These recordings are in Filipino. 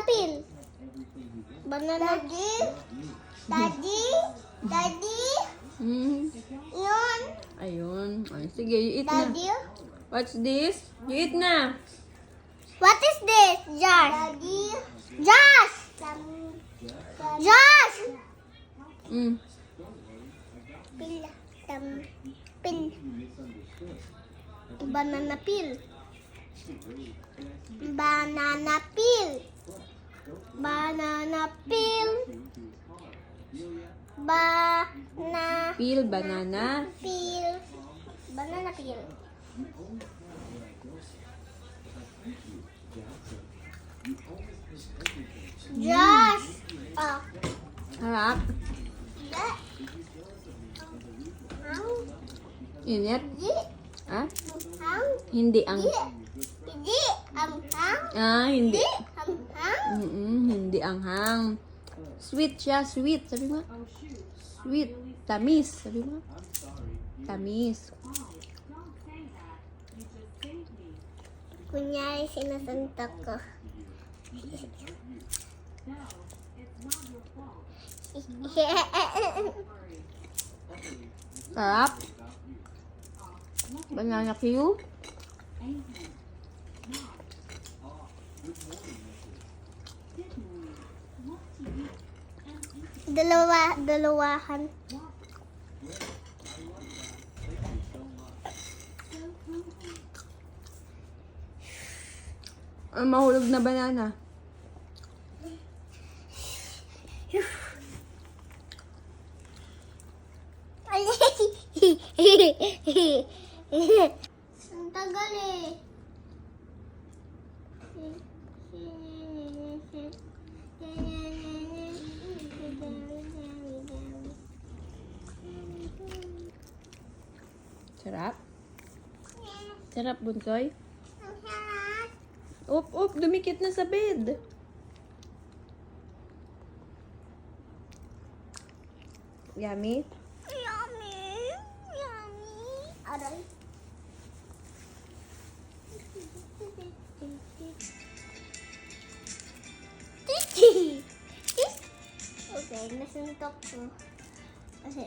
Banana peel. Banana. Daddy? Daddy? Daddy? Hmm. Yun. Ayun. Ay, sige, you eat na. Daddy? What's this? You eat na. What is this? Josh. Daddy? Josh! Josh! Mm. Pil. Tam. Pil. Banana peel. Banana peel. Banana peel. Banana Peel, banana. peel. Banana peel. Josh! Oh. Harap. Yeah. Ang. Init. Di. Ah? Ang. Hindi ang... Di. Di. Ang. Ang. Ah, hindi. Di. Ang. Ang. Mm-mm, hindi ang hang. Sweet siya, sweet. Sabi mo. Sweet. Tamis. Sabi mo. Tamis. Kunyari, sinasuntok ko. Sarap. Banana Q. Dalawa, dalawahan. Ang mahulog na banana. Ang tagal eh. Sarap. Sarap, bunsoy. Up, up, dumikit na sa bed. Yummy. Yummy. Yummy. Aray. Okay, nasuntok ko. Kasi,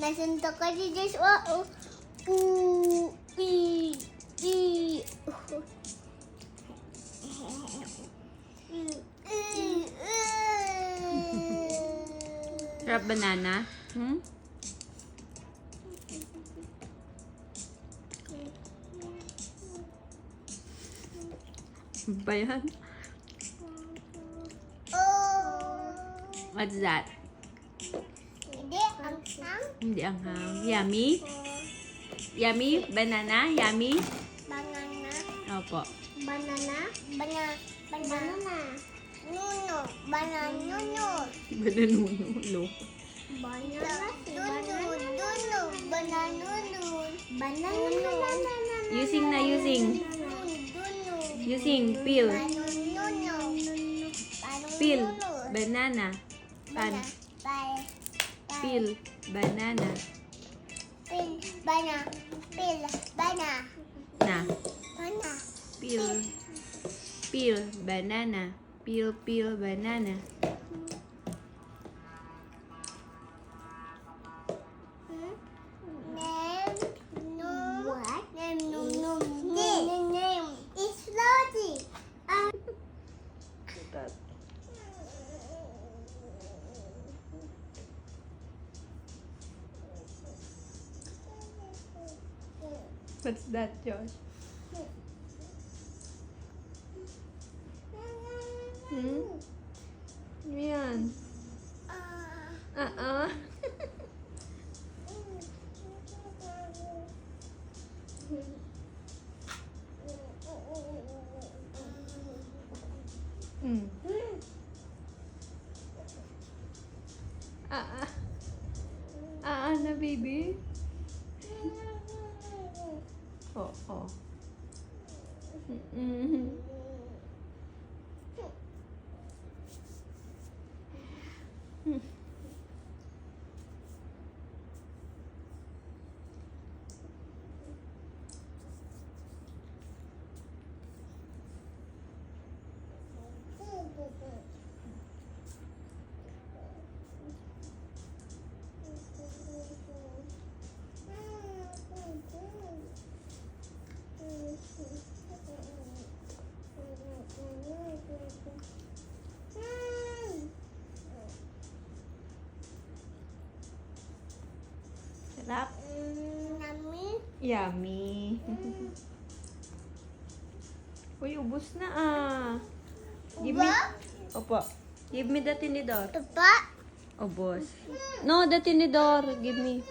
nasuntok ko si Joshua. Oh. Ooh, ee, ee. Sarap banana. Hmm? Ba yan? Oh. What's that? Hindi, ang sang. Hindi ang hang. Yummy? Yummy? Banana? Yummy? Banana. Opo. Banana. Banana. Banana. Nuno. Banana. Nuno. Bananuno. Banana. Nuno. Nuno. Banana. Nuno. Banana. Using na using. Using. Peel. Peel. Banana. Pan. Peel. Banana. Peel. Banana. Peel. Banana. Na. Banana. Peel. Peel. Banana. Peel, peel, banana. What's that, Josh? Hmm? Ano yan? Ah, ah. Hmm. Ah, ah. Ah, ah na, baby. Oh, oh. Mm-hmm. Sarap. Mm, Nami. Yummy. Uy, ubos na ah. Give me. Opo. Give me the tinidor. Diba? Ubos. No, the tinidor. Give me.